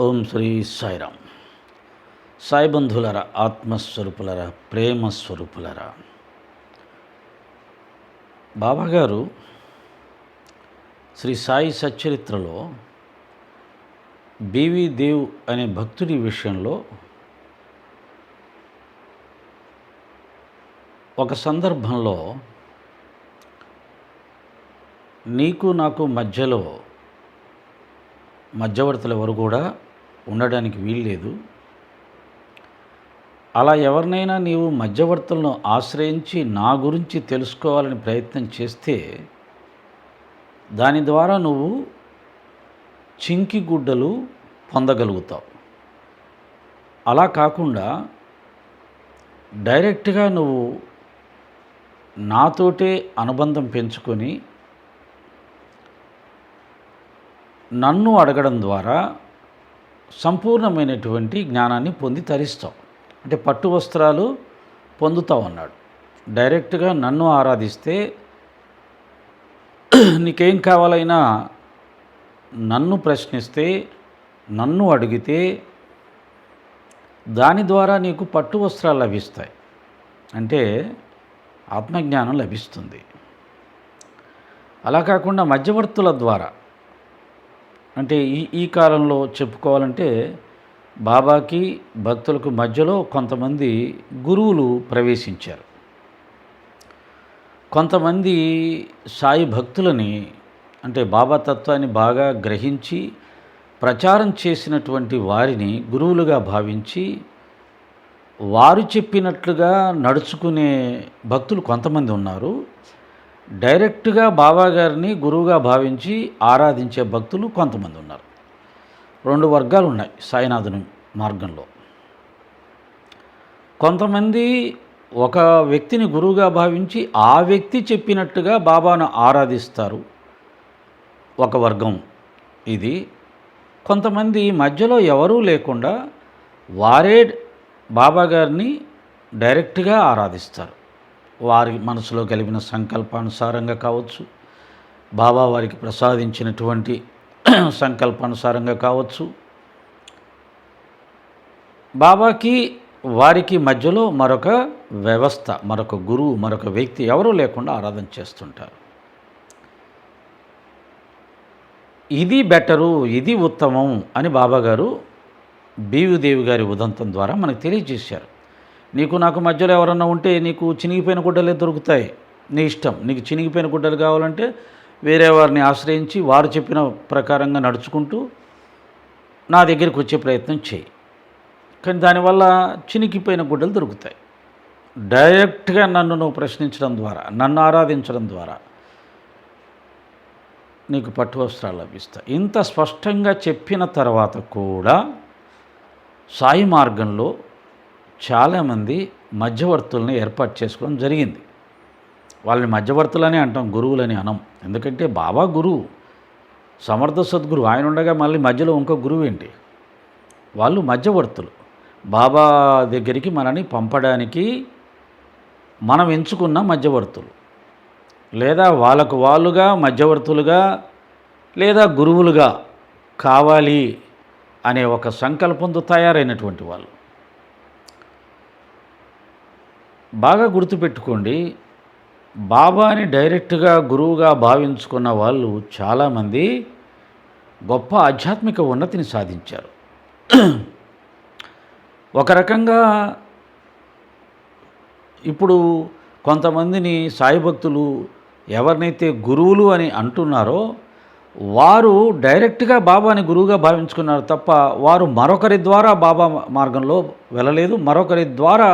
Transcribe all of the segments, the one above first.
ఓం శ్రీ సాయిరామ్. సాయి బంధులరా ఆత్మస్వరూపులరా ప్రేమ స్వరూపులరా బాబాగారు శ్రీ సాయి సచ్చరిత్రలో బీవీ దేవ్ అనే భక్తుడి విషయంలో ఒక సందర్భంలో నీకు నాకు మధ్యలో మధ్యవర్తులు ఎవరు కూడా ఉండడానికి వీల్లేదు అలా ఎవరినైనా నీవు మధ్యవర్తులను ఆశ్రయించి నా గురించి తెలుసుకోవాలని ప్రయత్నం చేస్తే దాని ద్వారా నువ్వు చింకి గుడ్డలు పొందగలుగుతావు. అలా కాకుండా డైరెక్ట్గా నువ్వు నాతోటే అనుబంధం పెంచుకొని నన్ను అడగడం ద్వారా సంపూర్ణమైనటువంటి జ్ఞానాన్ని పొంది తరిస్తావు. అంటే పట్టు వస్త్రాలు పొందుతావు అన్నాడు. డైరెక్ట్గా నన్ను ఆరాధిస్తే నీకేం కావాలైనా నన్ను ప్రశ్నిస్తే నన్ను అడిగితే దాని ద్వారా నీకు పట్టు వస్త్రాలు లభిస్తాయి. అంటే ఆత్మజ్ఞానం లభిస్తుంది. అలా కాకుండా మధ్యవర్తుల ద్వారా అంటే ఈ ఈ కాలంలో చెప్పుకోవాలంటే బాబాకి భక్తులకు మధ్యలో కొంతమంది గురువులు ప్రవేశించారు. కొంతమంది సాయి భక్తులని అంటే బాబా తత్వాన్ని బాగా గ్రహించి ప్రచారం చేసినటువంటి వారిని గురువులుగా భావించి వారు చెప్పినట్లుగా నడుచుకునే భక్తులు కొంతమంది ఉన్నారు. డైరెక్ట్గా బాబా గారిని గురువుగా భావించి ఆరాధించే భక్తులు కొంతమంది ఉన్నారు. రెండు వర్గాలు ఉన్నాయి సాయినాథుని మార్గంలో. కొంతమంది ఒక వ్యక్తిని గురువుగా భావించి ఆ వ్యక్తి చెప్పినట్టుగా బాబాను ఆరాధిస్తారు. ఒక వర్గం ఇది. కొంతమంది మధ్యలో ఎవరూ లేకుండా వారే బాబా గారిని డైరెక్ట్గా ఆరాధిస్తారు. వారి మనసులో కలిగిన సంకల్పానుసారంగా కావచ్చు. బాబా వారికి ప్రసాదించినటువంటి సంకల్పానుసారంగా కావచ్చు. బాబాకి వారికి మధ్యలో మరొక వ్యవస్థ మరొక గురువు మరొక వ్యక్తి ఎవరూ లేకుండా ఆరాధన చేస్తుంటారు. ఇది బెటరు ఇది ఉత్తమం అని బాబాగారు బీవుదేవి గారి ఉదంతం ద్వారా మనకు తెలియజేశారు. నీకు నాకు మధ్యలో ఎవరన్నా ఉంటే నీకు చినిగిపోయిన గుడ్డలే దొరుకుతాయి. నీ ఇష్టం. నీకు చినిగిపోయిన గుడ్డలు కావాలంటే వేరే వారిని ఆశ్రయించి వారు చెప్పిన ప్రకారంగా నడుచుకుంటూ నా దగ్గరికి వచ్చే ప్రయత్నం చేయి. కానీ దానివల్ల చినిగిపోయిన గుడ్డలు దొరుకుతాయి. డైరెక్ట్గా నన్ను నువ్వు ప్రశ్నించడం ద్వారా నన్ను ఆరాధించడం ద్వారా నీకు పట్టు వస్త్రాలు లభిస్తాయి ఇంత స్పష్టంగా చెప్పిన తర్వాత కూడా సాయి మార్గంలో చాలామంది మధ్యవర్తుల్ని ఏర్పాటు చేసుకోవడం జరిగింది. వాళ్ళని మధ్యవర్తులని అంటాం గురువులని అనం. ఎందుకంటే బాబా గురువు సమర్థ సద్గురు ఆయన ఉండగా మళ్ళీ మధ్యలో ఇంకో గురువు ఏంటి? వాళ్ళు మధ్యవర్తులు. బాబా దగ్గరికి మనని పంపడానికి మనం ఎంచుకున్న మధ్యవర్తులు. లేదా వాళ్ళకు వాళ్ళుగా మధ్యవర్తులుగా లేదా గురువులుగా కావాలి అనే ఒక సంకల్పంతో తయారైనటువంటి వాళ్ళు. బాగా గుర్తుపెట్టుకోండి బాబాని డైరెక్ట్గా గురువుగా భావించుకున్న వాళ్ళు చాలామంది గొప్ప ఆధ్యాత్మిక ఉన్నతిని సాధించారు. ఒక రకంగా ఇప్పుడు కొంతమందిని సాయి భక్తులు ఎవరినైతే గురువులు అని అంటున్నారో వారు డైరెక్ట్గా బాబాని గురువుగా భావించుకున్నారు తప్ప వారు మరొకరి ద్వారా బాబా మార్గంలో వెళ్ళలేదు మరొకరి ద్వారా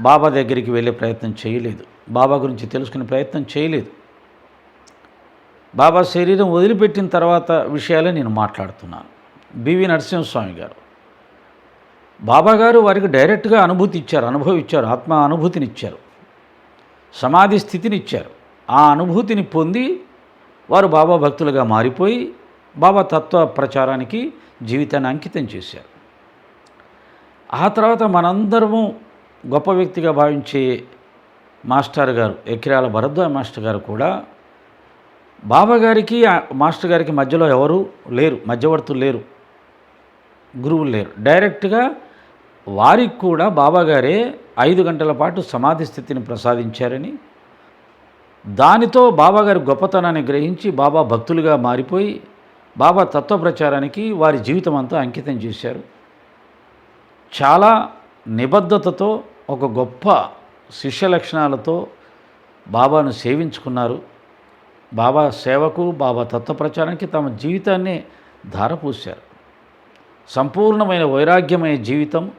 బాబా దగ్గరికి వెళ్ళే ప్రయత్నం చేయలేదు. బాబా గురించి తెలుసుకునే ప్రయత్నం చేయలేదు. బాబా శరీరం వదిలిపెట్టిన తర్వాత విషయాలే నేను మాట్లాడుతున్నాను. బివి నరసింహస్వామి గారు. బాబా గారు వారికి డైరెక్ట్గా అనుభూతి ఇచ్చారు అనుభవం ఇచ్చారు ఆత్మ అనుభూతిని ఇచ్చారు సమాధి స్థితిని ఇచ్చారు. ఆ అనుభూతిని పొంది వారు బాబా భక్తులుగా మారిపోయి బాబా తత్వ ప్రచారానికి జీవితాన్ని అంకితం చేశారు. ఆ తర్వాత మనందరము గొప్ప వ్యక్తిగా భావించే మాస్టర్ గారు ఎకిరాల భరద్వాజ మాస్టర్ గారు కూడా బాబా గారికి మాస్టర్ గారికి మధ్యలో ఎవరు లేరు మధ్యవర్తులు లేరు గురువులు లేరు. డైరెక్ట్గా వారికి కూడా బాబాగారే ఐదు గంటల పాటు సమాధి స్థితిని ప్రసాదించారని దానితో బాబాగారి గొప్పతనాన్ని గ్రహించి బాబా భక్తులుగా మారిపోయి బాబా తత్వ ప్రచారానికి వారి జీవితం అంతా అంకితం చేశారు. చాలా నిబద్ధతతో ఒక గొప్ప శిష్య లక్షణాలతో బాబాను సేవించుకున్నారు. బాబా సేవకు బాబా తత్వ ప్రచారానికి తమ జీవితాన్ని ధారపూశారు. సంపూర్ణమైన వైరాగ్యమైన జీవితం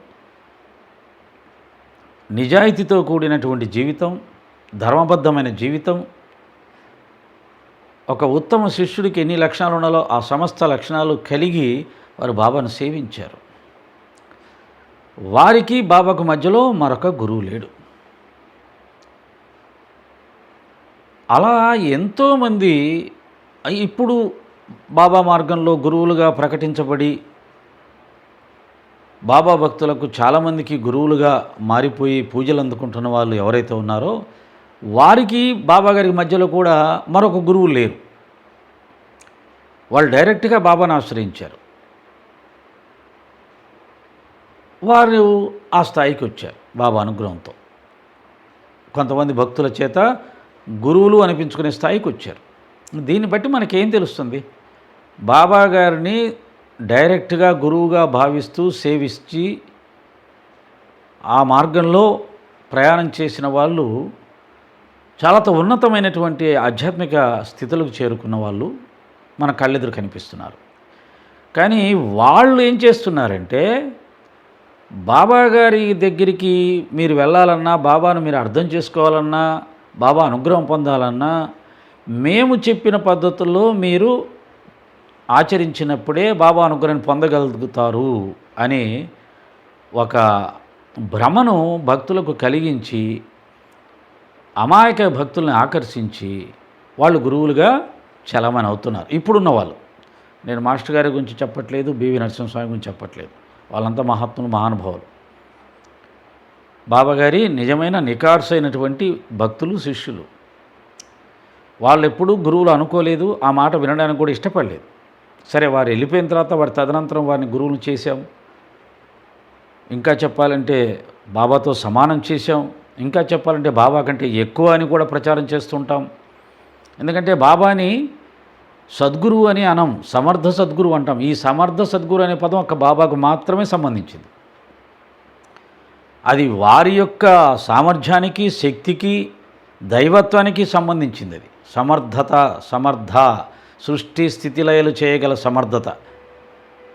నిజాయితీతో కూడినటువంటి జీవితం ధర్మబద్ధమైన జీవితం. ఒక ఉత్తమ శిష్యుడికి ఎన్ని లక్షణాలు ఉండాలో ఆ సమస్త లక్షణాలు కలిగి వారు బాబాను సేవించారు. వారికి బాబాకు మధ్యలో మరొక గురువు లేడు. అలా ఎంతోమంది ఇప్పుడు బాబా మార్గంలో గురువులుగా ప్రకటించబడి బాబా భక్తులకు చాలామందికి గురువులుగా మారిపోయి పూజలు అందుకుంటున్న వాళ్ళు ఎవరైతే ఉన్నారో వారికి బాబా గారికి మధ్యలో కూడా మరొక గురువు లేరు. వాళ్ళు డైరెక్ట్గా బాబాను ఆశ్రయించారు. వారు ఆ స్థాయికి వచ్చారు బాబా అనుగ్రహంతో. కొంతమంది భక్తుల చేత గురువులు అనిపించుకునే స్థాయికి వచ్చారు. దీన్ని బట్టి మనకేం తెలుస్తుంది? బాబా గారిని డైరెక్ట్గా గురువుగా భావిస్తూ సేవించి ఆ మార్గంలో ప్రయాణం చేసిన వాళ్ళు చాలా ఉన్నతమైనటువంటి ఆధ్యాత్మిక స్థితులకు చేరుకున్న వాళ్ళు మన కళ్ళెదురు కనిపిస్తున్నారు. కానీ వాళ్ళు ఏం చేస్తున్నారంటే బాబా గారి దగ్గరికి మీరు వెళ్ళాలన్నా బాబాను మీరు అర్థం చేసుకోవాలన్నా బాబా అనుగ్రహం పొందాలన్నా మేము చెప్పిన పద్ధతుల్లో మీరు ఆచరించినప్పుడే బాబా అనుగ్రహాన్ని పొందగలుగుతారు అని ఒక భ్రమను భక్తులకు కలిగించి అమాయక భక్తుల్ని ఆకర్షించి వాళ్ళు గురువులుగా చలమని అవుతున్నారు ఇప్పుడున్న వాళ్ళు. నేను మాస్టర్ గారి గురించి చెప్పట్లేదు బివి నరసింహస్వామి గురించి చెప్పట్లేదు. వాళ్ళంతా మహాత్ములు మహానుభావులు. బాబాగారి నిజమైన నికార్స్ అయినటువంటి భక్తులు శిష్యులు. వాళ్ళు ఎప్పుడూ గురువులు అనుకోలేదు ఆ మాట వినడానికి కూడా ఇష్టపడలేదు. సరే వారు వెళ్ళిపోయిన తర్వాత వారి తదనంతరం వారిని గురువులు చేశాం ఇంకా చెప్పాలంటే బాబాతో సమానం చేశాం ఇంకా చెప్పాలంటే బాబా కంటే ఎక్కువ అని కూడా ప్రచారం చేస్తుంటాం ఎందుకంటే బాబాని సద్గురువు అని అనం సమర్థ సద్గురువు అంటాం. ఈ సమర్థ సద్గురు అనే పదం ఒక బాబాకు మాత్రమే సంబంధించింది. అది వారి యొక్క సామర్థ్యానికి శక్తికి దైవత్వానికి సంబంధించింది అది. సమర్థత సమర్థ సృష్టి స్థితిలయలు చేయగల సమర్థత.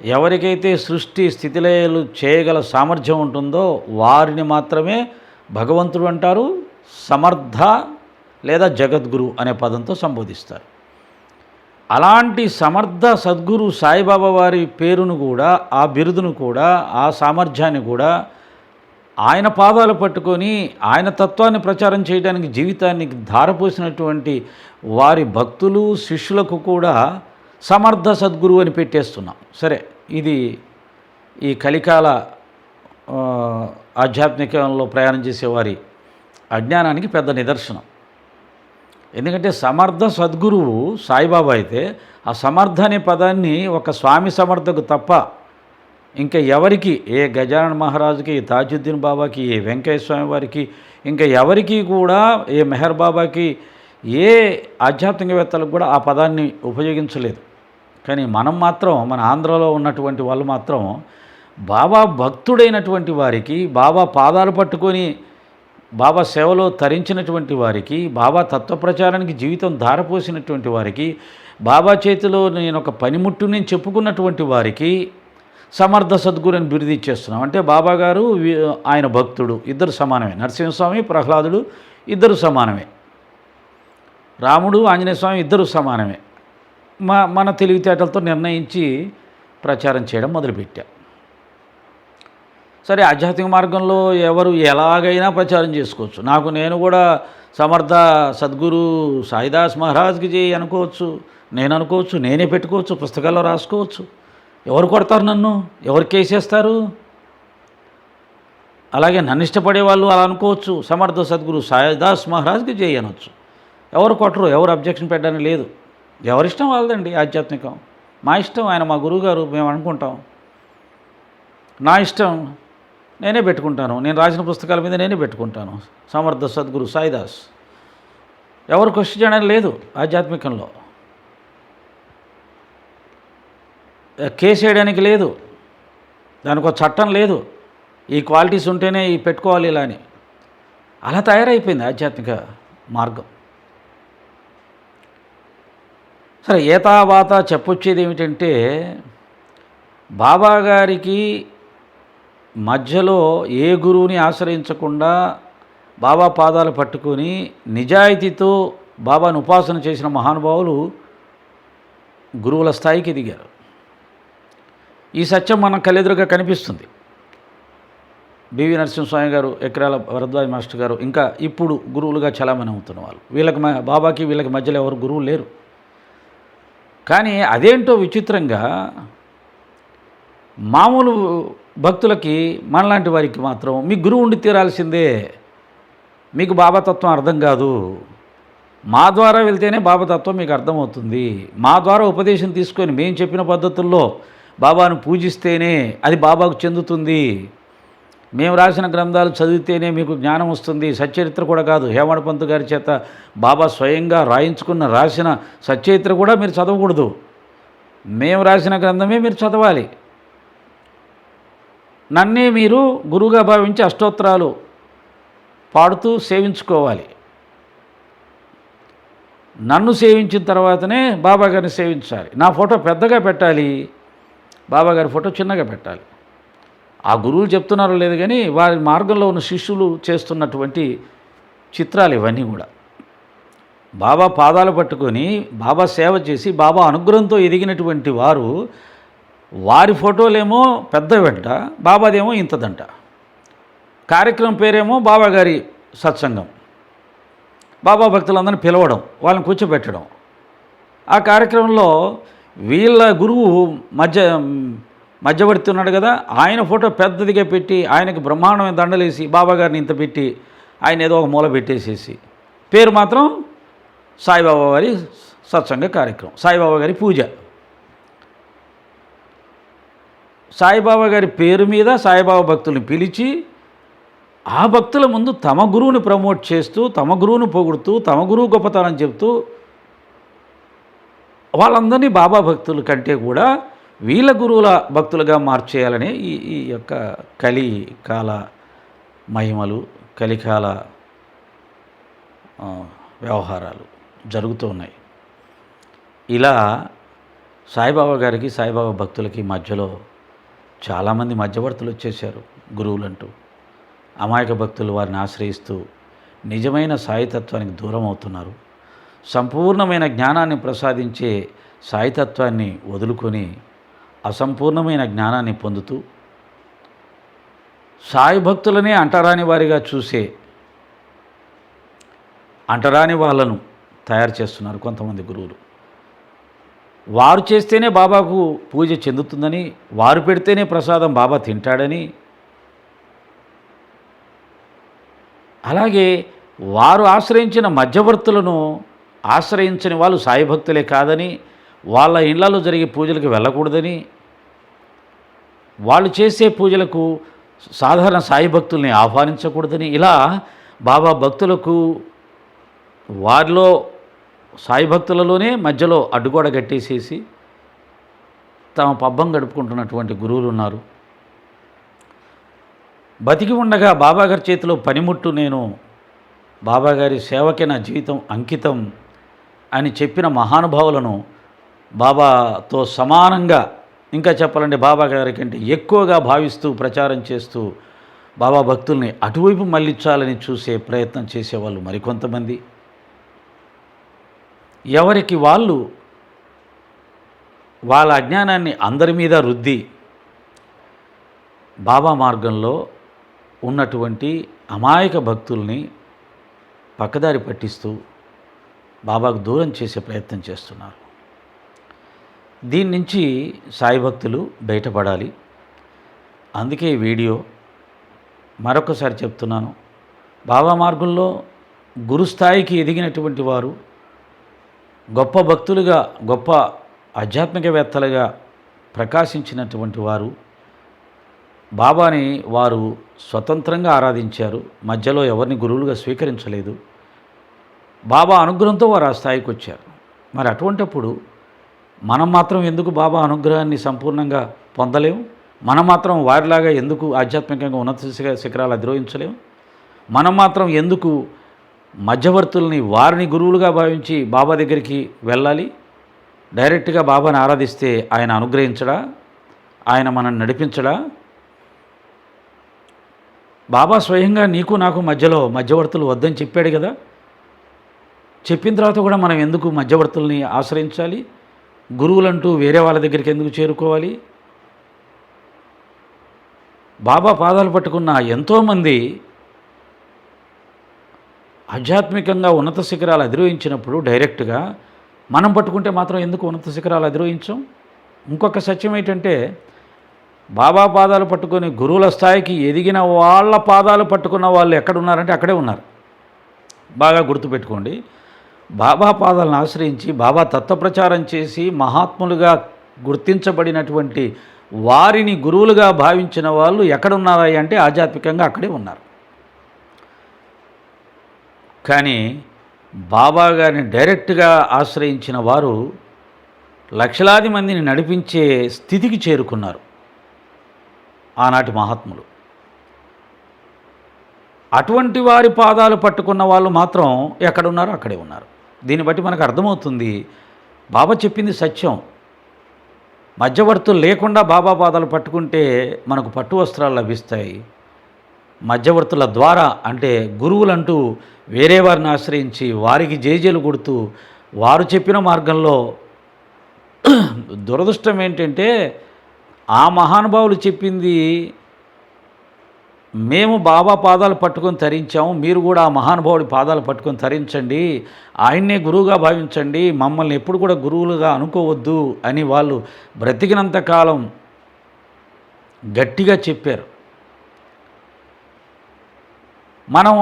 ఎవరికైతే సృష్టి స్థితిలయలు చేయగల సామర్థ్యం ఉంటుందో వారిని మాత్రమే భగవంతుడు అంటారు సమర్థ లేదా జగద్గురు అనే పదంతో సంబోధిస్తారు. అలాంటి సమర్థ సద్గురు సాయిబాబా వారి పేరును కూడా ఆ బిరుదును కూడా ఆ సామర్థ్యాన్ని కూడా ఆయన పాదాలు పట్టుకొని ఆయన తత్వాన్ని ప్రచారం చేయడానికి జీవితాన్ని ధారపోసినటువంటి వారి భక్తులు శిష్యులకు కూడా సమర్థ సద్గురు అని పెట్టేస్తున్నాం. సరే ఇది ఈ కలికాల ఆధ్యాత్మికంలో ప్రయాణం చేసేవారి అజ్ఞానానికి పెద్ద నిదర్శనం. ఎందుకంటే సమర్థ సద్గురువు సాయిబాబా అయితే ఆ సమర్థ అనే పదాన్ని ఒక స్వామి సమర్థకు తప్ప ఇంకా ఎవరికి ఏ గజానన మహారాజుకి తాజుద్దీన్ బాబాకి ఏ వెంకయ్య స్వామి వారికి ఇంకా ఎవరికి కూడా ఏ మెహర్ బాబాకి ఏ ఆధ్యాత్మికవేత్తలకు కూడా ఆ పదాన్ని ఉపయోగించలేదు. కానీ మనం మాత్రం మన ఆంధ్రలో ఉన్నటువంటి వాళ్ళు మాత్రం బాబా భక్తుడైనటువంటి వారికి బాబా పాదాలు పట్టుకొని బాబా సేవలో తరించినటువంటి వారికి బాబా తత్వప్రచారానికి జీవితం ధారపోసినటువంటి వారికి బాబా చేతిలో నేను ఒక పనిముట్టు నేను చెప్పుకున్నటువంటి వారికి సమర్థ సద్గురు అని బిరుది ఇచ్చేస్తున్నాం. అంటే బాబా గారు ఆయన భక్తుడు ఇద్దరు సమానమే. నరసింహస్వామి ప్రహ్లాదుడు ఇద్దరు సమానమే. రాముడు ఆంజనేయ స్వామి ఇద్దరు సమానమే. మా మన తెలివితేటలతో నిర్ణయించి ప్రచారం చేయడం మొదలుపెట్టా. సరే ఆధ్యాత్మిక మార్గంలో ఎవరు ఎలాగైనా ప్రచారం చేసుకోవచ్చు. నాకు నేను కూడా సమర్థ సద్గురు సాయిదాస్ మహారాజ్కి చేయి అనుకోవచ్చు. నేను అనుకోవచ్చు నేనే పెట్టుకోవచ్చు పుస్తకాల్లో రాసుకోవచ్చు. ఎవరు కొడతారు నన్ను? ఎవరు కేసేస్తారు అలాగే నన్ను ఇష్టపడే వాళ్ళు అలా అనుకోవచ్చు. సమర్థ సద్గురు సాయిదాస్ మహారాజ్కి చేయి అనొచ్చు. ఎవరు కొట్టరు ఎవరు అబ్జెక్షన్ పెట్టడానికి లేదు. ఎవరిష్టం వాళ్ళదండి ఆధ్యాత్మికం. మా ఇష్టం ఆయన మా గురువుగారు మేము అనుకుంటాం. నా ఇష్టం నేనే పెట్టుకుంటాను. నేను రాసిన పుస్తకాల మీద నేనే పెట్టుకుంటాను. సమర్థ సద్గురు సాయిదాస్. ఎవరు క్వశ్చన్ చేయడం లేదు ఆధ్యాత్మికంలో. కేసు వేయడానికి లేదు. దానికి ఒక చట్టం లేదు. ఈ క్వాలిటీస్ ఉంటేనే ఈ పెట్టుకోవాలి ఇలా అని. అలా తయారైపోయింది ఆధ్యాత్మిక మార్గం. సరే ఏతావాత చెప్పొచ్చేది ఏమిటంటే బాబా గారికి మధ్యలో ఏ గురువుని ఆశ్రయించకుండా బాబా పాదాలు పట్టుకొని నిజాయితీతో బాబాను ఉపాసన చేసిన మహానుభావులు గురువుల స్థాయికి దిగారు. ఈ సత్యం మనం కలెదురుగా కనిపిస్తుంది. బివి నరసింహస్వామి గారు ఎకరాల భరద్వాజ్ మాస్టర్ గారు ఇంకా ఇప్పుడు గురువులుగా చలామణి అవుతున్న వాళ్ళు. వీళ్ళకి బాబాకి వీళ్ళకి మధ్యలో ఎవరు గురువు లేరు. కానీ అదేంటో విచిత్రంగా మామూలు భక్తులకి మనలాంటి వారికి మాత్రం మీ గురువు ఉండి తీరాల్సిందే. మీకు బాబాతత్వం అర్థం కాదు. మా ద్వారా వెళ్తేనే బాబాతత్వం మీకు అర్థమవుతుంది. మా ద్వారా ఉపదేశం తీసుకొని మేము చెప్పిన పద్ధతుల్లో బాబాను పూజిస్తేనే అది బాబాకు చెందుతుంది. మేము రాసిన గ్రంథాలు చదివితేనే మీకు జ్ఞానం వస్తుంది. సచ్చరిత్ర కూడా కాదు. హేమణ పంత్ గారి చేత బాబా స్వయంగా రాయించుకున్న రాసిన సచ్చరిత్ర కూడా మీరు చదవకూడదు. మేము రాసిన గ్రంథమే మీరు చదవాలి. నన్నే మీరు గురువుగా భావించి అష్టోత్తరాలు పాడుతూ సేవించుకోవాలి. నన్ను సేవించిన తర్వాతనే బాబా గారిని సేవించాలి. నా ఫోటో పెద్దగా పెట్టాలి. బాబా గారి ఫోటో చిన్నగా పెట్టాలి. ఆ గురువులు చెప్తున్నారో లేదు కానీ వారి మార్గంలో ఉన్న శిష్యులు చేస్తున్నటువంటి చిత్రాలు ఇవన్నీ కూడా. బాబా పాదాలు పట్టుకొని బాబా సేవ చేసి బాబా అనుగ్రహంతో ఎదిగినటువంటి వారు వారి ఫోటోలేమో పెద్ద వెంట బాబాదేమో ఇంతదంట. కార్యక్రమం పేరేమో బాబా గారి సత్సంగం. బాబా భక్తులందరినీ పిలవడం వాళ్ళని కూర్చోబెట్టడం. ఆ కార్యక్రమంలో వీళ్ళ గురువు మధ్య మధ్యవర్తి ఉన్నాడు కదా ఆయన ఫోటో పెద్దదిగా పెట్టి ఆయనకి బ్రహ్మాండమైన దండలేసి బాబా గారిని ఇంత పెట్టి ఆయన ఏదో ఒక మూల పెట్టేసేసి. పేరు మాత్రం సాయిబాబా వారి సత్సంగ కార్యక్రమం సాయిబాబా గారి పూజ. సాయిబాబా గారి పేరు మీద సాయిబాబా భక్తుల్ని పిలిచి ఆ భక్తుల ముందు తమ గురువుని ప్రమోట్ చేస్తూ తమ గురువుని పొగుడుతూ తమ గురువు గొప్పతనం చెప్తూ వాళ్ళందరినీ బాబా భక్తుల కంటే కూడా వీళ్ళ గురువుల భక్తులుగా మార్చేయాలనే ఈ ఈ యొక్క కలి కాల మహిమలు కలికాల వ్యవహారాలు జరుగుతూ ఉన్నాయి. ఇలా సాయిబాబా గారికి సాయిబాబా భక్తులకి మధ్యలో చాలామంది మధ్యవర్తులు వచ్చేసారు గురువులంటూ. అమాయక భక్తులు వారిని ఆశ్రయిస్తూ నిజమైన సాయితత్వానికి దూరం అవుతున్నారు. సంపూర్ణమైన జ్ఞానాన్ని ప్రసాదించే సాయితత్వాన్ని వదులుకొని అసంపూర్ణమైన జ్ఞానాన్ని పొందుతూ సాయి భక్తులనే అంటరాని వారిగా చూసే అంటరాని వాళ్ళను తయారు చేస్తున్నారు కొంతమంది గురువులు. వారు చేస్తేనే బాబాకు పూజ చెందుతుందని వారు పెడితేనే ప్రసాదం బాబా తింటాడని. అలాగే వారు ఆశ్రయించిన మధ్యవర్తులను ఆశ్రయించని వాళ్ళు సాయి భక్తులే కాదని వాళ్ళ ఇళ్ళలో జరిగే పూజలకు వెళ్ళకూడదని. వాళ్ళు చేసే పూజలకు సాధారణ సాయి భక్తుల్ని ఆహ్వానించకూడదని. ఇలా బాబా భక్తులకు వారిలో సాయి భక్తులలోనే మధ్యలో అడ్డుగోడ కట్టేసేసి తమ పబ్బం గడుపుకుంటున్నటువంటి గురువులు ఉన్నారు. బతికి ఉండగా బాబాగారి చేతిలో పనిముట్టు నేను బాబాగారి సేవకే నా జీవితం అంకితం అని చెప్పిన మహానుభావులను బాబాతో సమానంగా ఇంకా చెప్పాలంటే బాబా గారి కంటే ఎక్కువగా భావిస్తూ ప్రచారం చేస్తూ బాబా భక్తుల్ని అటువైపు మళ్ళించాలని చూసే ప్రయత్నం చేసేవాళ్ళు మరికొంతమంది. ఎవరికి వాళ్ళు వాళ్ళ అజ్ఞానాన్ని అందరి మీద రుద్ది బాబా మార్గంలో ఉన్నటువంటి అమాయక భక్తుల్ని పక్కదారి పట్టిస్తూ బాబాకు దూరం చేసే ప్రయత్నం చేస్తున్నారు. దీని నుంచి సాయి భక్తులు బయటపడాలి. అందుకే ఈ వీడియో మరొకసారి చెప్తున్నాను. బాబా మార్గంలో గురుస్థాయికి ఎదిగినటువంటి వారు గొప్ప భక్తులుగా గొప్ప ఆధ్యాత్మికవేత్తలుగా ప్రకాశించినటువంటి వారు బాబాని వారు స్వతంత్రంగా ఆరాధించారు. మధ్యలో ఎవరిని గురువులుగా స్వీకరించలేదు. బాబా అనుగ్రహంతో వారు ఆ స్థాయికి వచ్చారు. మరి అటువంటప్పుడు మనం మాత్రం ఎందుకు బాబా అనుగ్రహాన్ని సంపూర్ణంగా పొందలేము? మనం మాత్రం వారిలాగా ఎందుకు ఆధ్యాత్మికంగా ఉన్నత శిఖ- శిఖరాలు అధిరోహించలేము? మనం మాత్రం ఎందుకు మధ్యవర్తుల్ని వారిని గురువులుగా భావించి బాబా దగ్గరికి వెళ్ళాలి. డైరెక్ట్గా బాబాని ఆరాధిస్తే ఆయన అనుగ్రహించడా? ఆయన మనల్ని నడిపించడా? బాబా స్వయంగా నీకు నాకు మధ్యలో మధ్యవర్తులు వద్దని చెప్పాడు కదా. చెప్పిన తర్వాత కూడా మనం ఎందుకు మధ్యవర్తుల్ని ఆశ్రయించాలి? గురువులంటూ వేరే వాళ్ళ దగ్గరికి ఎందుకు చేరుకోవాలి? బాబా పాదాలు పట్టుకున్న ఎంతోమంది ఆధ్యాత్మికంగా ఉన్నత శిఖరాలు అధిరోహించినప్పుడు డైరెక్ట్గా మనం పట్టుకుంటే మాత్రం ఎందుకు ఉన్నత శిఖరాలు అధిరోహించాం? ఇంకొక సత్యం ఏంటంటే బాబా పాదాలు పట్టుకొని గురువుల స్థాయికి ఎదిగిన వాళ్ళ పాదాలు పట్టుకున్న వాళ్ళు ఎక్కడున్నారంటే అక్కడే ఉన్నారు. బాగా గుర్తుపెట్టుకోండి బాబా పాదాలను ఆశ్రయించి బాబా తత్వప్రచారం చేసి మహాత్ములుగా గుర్తించబడినటువంటి వారిని గురువులుగా భావించిన వాళ్ళు ఎక్కడున్నారా అంటే ఆధ్యాత్మికంగా అక్కడే ఉన్నారు. కానీ బాబా గారిని డైరెక్ట్గా ఆశ్రయించిన వారు లక్షలాది మందిని నడిపించే స్థితికి చేరుకున్నారు ఆనాటి మహాత్ములు. అటువంటి వారి పాదాలు పట్టుకున్న వాళ్ళు మాత్రం ఎక్కడున్నారో అక్కడే ఉన్నారు. దీన్ని బట్టి మనకు అర్థమవుతుంది బాబా చెప్పింది సత్యం. మధ్యవర్తులు లేకుండా బాబా పాదాలు పట్టుకుంటే మనకు పట్టు వస్త్రాలు లభిస్తాయి. మధ్యవర్తుల ద్వారా అంటే గురువులంటూ వేరే వారిని ఆశ్రయించి వారికి జేజేలు కొడుతూ వారు చెప్పిన మార్గంలో దురదృష్టం ఏంటంటే ఆ మహానుభావులు చెప్పింది మేము బాబా పాదాలు పట్టుకొని తరించాము మీరు కూడా ఆ మహానుభావుడి పాదాలు పట్టుకొని తరించండి ఆయన్నే గురువుగా భావించండి మమ్మల్ని ఎప్పుడు కూడా గురువులుగా అనుకోవద్దు అని వాళ్ళు బ్రతికినంత కాలం గట్టిగా చెప్పారు. మనం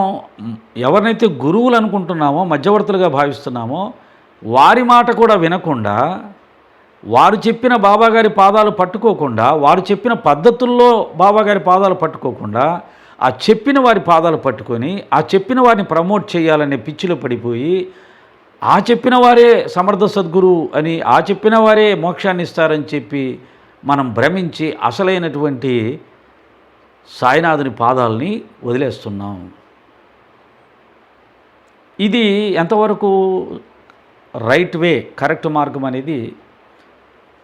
ఎవరినైతే గురువులు అనుకుంటున్నామో మధ్యవర్తులుగా భావిస్తున్నామో వారి మాట కూడా వినకుండా వారు చెప్పిన బాబాగారి పాదాలు పట్టుకోకుండా వారు చెప్పిన పద్ధతుల్లో బాబాగారి పాదాలు పట్టుకోకుండా ఆ చెప్పిన వారి పాదాలు పట్టుకొని ఆ చెప్పిన వారిని ప్రమోట్ చేయాలనే పిచ్చిలో పడిపోయి ఆ చెప్పిన వారే సమర్థ సద్గురు అని ఆ చెప్పిన వారే మోక్షాన్ని ఇస్తారని చెప్పి మనం భ్రమించి అసలైనటువంటి సాయినాథుని పాదాలని వదిలేస్తున్నాం. ఇది ఎంతవరకు రైట్ వే కరెక్ట్ మార్గం అనేది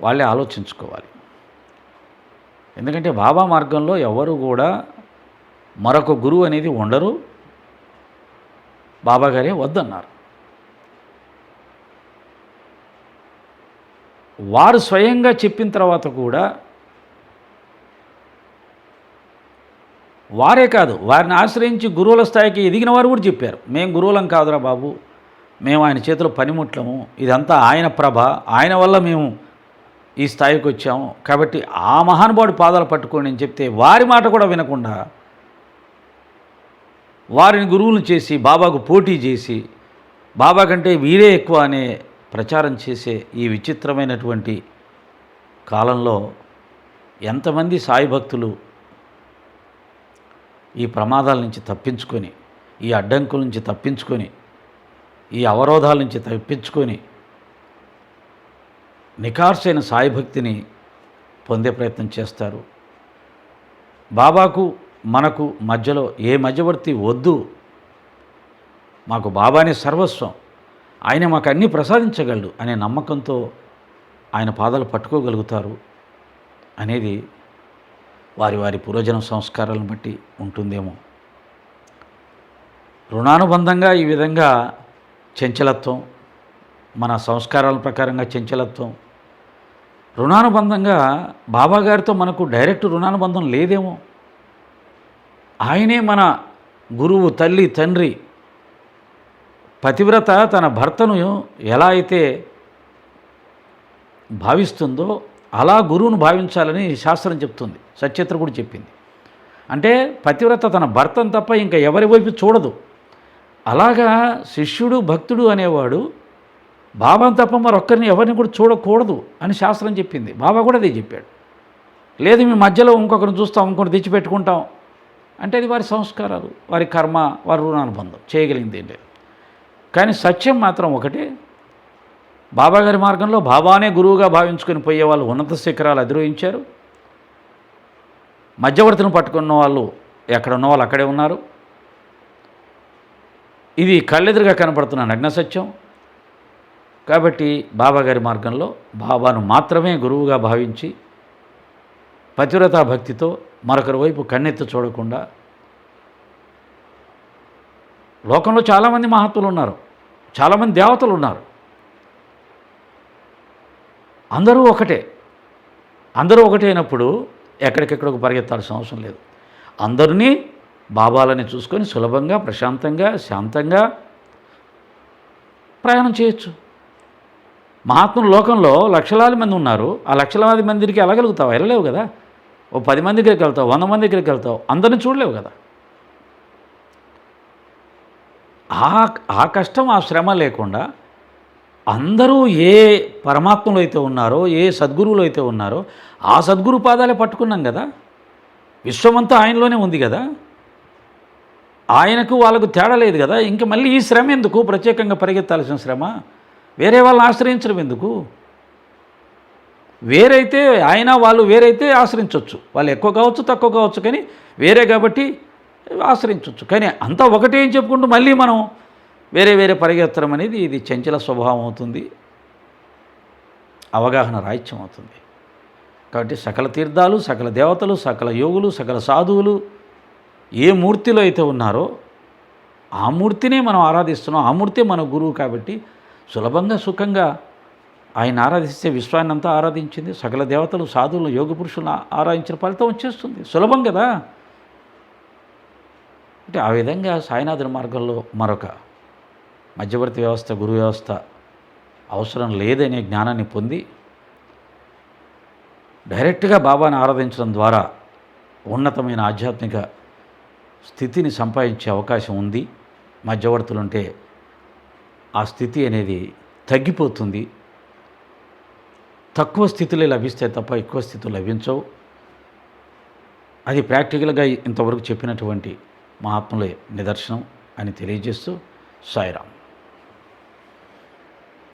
వాళ్ళే ఆలోచించుకోవాలి. ఎందుకంటే బాబా మార్గంలో ఎవరు కూడా మరొక గురువు అనేది ఉండరు. బాబాగారే వద్దన్నారు. వారు స్వయంగా చెప్పిన తర్వాత కూడా వారే కాదు వారిని ఆశ్రయించి గురువుల స్థాయికి ఎదిగిన వారు కూడా చెప్పారు. మేము గురువులం కాదురా బాబు మేము ఆయన చేతిలో పనిముట్లము ఇదంతా ఆయన ప్రభ ఆయన వల్ల మేము ఈ స్థాయికి వచ్చాము. కాబట్టి ఆ మహానుభావుడి పాదాలు పట్టుకొని నేను చెప్తే వారి మాట కూడా వినకుండా వారిని గురువులు చేసి బాబాకు పోటీ చేసి బాబా కంటే వీరే ఎక్కువ అనే ప్రచారం చేసే ఈ విచిత్రమైనటువంటి కాలంలో ఎంతమంది సాయి భక్తులు ఈ ప్రమాదాల నుంచి తప్పించుకొని ఈ అడ్డంకుల నుంచి తప్పించుకొని ఈ అవరోధాల నుంచి తప్పించుకొని నికార్సైన సాయి భక్తిని పొందే ప్రయత్నం చేస్తారు. బాబాకు మనకు మధ్యలో ఏ మధ్యవర్తి వద్దు. మాకు బాబానే సర్వస్వం. ఆయన మాకు అన్నీ ప్రసాదించగలడు అనే నమ్మకంతో ఆయన పాదాలు పట్టుకోగలుగుతారు అనేది వారి వారి పూర్వజన సంస్కారాలను బట్టి ఉంటుందేమో. రుణానుబంధంగా ఈ విధంగా చంచలత్వం మన సంస్కారాల ప్రకారంగా చంచలత్వం రుణానుబంధంగా బాబాగారితో మనకు డైరెక్ట్ రుణానుబంధం లేదేమో. ఆయనే మన గురువు తల్లి తండ్రి. పతివ్రత తన భర్తను ఎలా అయితే భావిస్తుందో అలా గురువును భావించాలని శాస్త్రం చెప్తుంది సత్యత్ర కూడా చెప్పింది. అంటే పతివ్రత తన భర్తను తప్ప ఇంకా ఎవరి వైపు చూడదు. అలాగా శిష్యుడు భక్తుడు అనేవాడు బాబాను తప్ప మరొక్కరిని ఎవరిని కూడా చూడకూడదు అని శాస్త్రం చెప్పింది. బాబా కూడా అదే చెప్పాడు. లేదు మీ మధ్యలో ఇంకొకరిని చూస్తాం ఇంకొకటి తెచ్చిపెట్టుకుంటాం. అంటే అది వారి సంస్కారాలు వారి కర్మ వారి రుణానుబంధం చేయగలిగింది ఏంటి? కానీ సత్యం మాత్రం ఒకటే బాబాగారి మార్గంలో బాబానే గురువుగా భావించుకొని పోయే వాళ్ళు ఉన్నత శిఖరాలు అధిరోహించారు. మధ్యవర్తిని పట్టుకున్న వాళ్ళు ఎక్కడ ఉన్న వాళ్ళు అక్కడే ఉన్నారు. ఇది కళ్ళెదురుగా కనపడుతున్న నగ్న సత్యం కాబట్టి బాబాగారి మార్గంలో బాబాను మాత్రమే గురువుగా భావించి పతివ్రతా భక్తితో మరొకరి వైపు కన్నెత్తి చూడకుండా లోకంలో చాలామంది మహత్తులు ఉన్నారు. చాలామంది దేవతలు ఉన్నారు. అందరూ ఒకటే. అందరూ ఒకటే అయినప్పుడు ఎక్కడికెక్కడికి పరిగెత్తాల్సిన అవసరం లేదు. అందరినీ బాబాలని చూసుకొని సులభంగా ప్రశాంతంగా శాంతంగా ప్రయాణం చేయొచ్చు. మహాత్ములు లోకంలో లక్షలాది మంది ఉన్నారు. ఆ లక్షలాది మందికి దగ్గరికి వెళ్ళగలుగుతావు వెళ్ళలేవు కదా. ఓ పది మంది దగ్గరికి వెళ్తావు వంద మంది దగ్గరికి వెళ్తావు అందరిని చూడలేవు కదా. ఆ ఆ కష్టం ఆ శ్రమ లేకుండా అందరూ ఏ పరమాత్మలో అయితే ఉన్నారో ఏ సద్గురువులు అయితే ఉన్నారో ఆ సద్గురు పాదాలే పట్టుకున్నాం కదా. విశ్వమంతా ఆయనలోనే ఉంది కదా. ఆయనకు వాళ్ళకు తేడా లేదు కదా. ఇంక మళ్ళీ ఈ శ్రమ ఎందుకు? ప్రత్యేకంగా పరిగెత్తాల్సిన శ్రమ? వేరే వాళ్ళని ఆశ్రయించడం ఎందుకు? వేరైతే ఆయన వాళ్ళు వేరైతే ఆశ్రయించవచ్చు వాళ్ళు ఎక్కువ కావచ్చు తక్కువ కావచ్చు కానీ వేరే కాబట్టి ఆశ్రయించవచ్చు కానీ అంతా ఒకటే అని చెప్పుకుంటూ మళ్ళీ మనం వేరే వేరే పరిగెత్తడం అనేది ఇది చంచల స్వభావం అవుతుంది. అవగాహన రాహిత్యం అవుతుంది. కాబట్టి సకల తీర్థాలు సకల దేవతలు సకల యోగులు సకల సాధువులు ఏ మూర్తిలో అయితే ఉన్నారో ఆ మూర్తినే మనం ఆరాధిస్తున్నాం. ఆ మూర్తే మన గురువు కాబట్టి సులభంగా సుఖంగా ఆయన ఆరాధిస్తే విశ్వాన్ని అంతా ఆరాధించింది. సకల దేవతలు సాధువులు యోగ పురుషులను ఆరాధించిన ఫలితం వచ్చేస్తుంది. సులభం కదా? అంటే ఆ విధంగా సాయినాథుని మార్గంలో మరొక మధ్యవర్తి వ్యవస్థ గురు వ్యవస్థ అవసరం లేదనే జ్ఞానాన్ని పొంది డైరెక్ట్గా బాబాను ఆరాధించడం ద్వారా ఉన్నతమైన ఆధ్యాత్మిక స్థితిని సంపాదించే అవకాశం ఉంది. మధ్యవర్తులు ఉంటే ఆ స్థితి అనేది తగ్గిపోతుంది. తక్కువ స్థితిలో లభిస్తే తప్ప ఎక్కువ స్థితులు లభించవు. అది ప్రాక్టికల్గా ఇంతవరకు చెప్పినటువంటి మహాత్ములే నిదర్శనం అని తెలియజేస్తూ సాయిరామ్.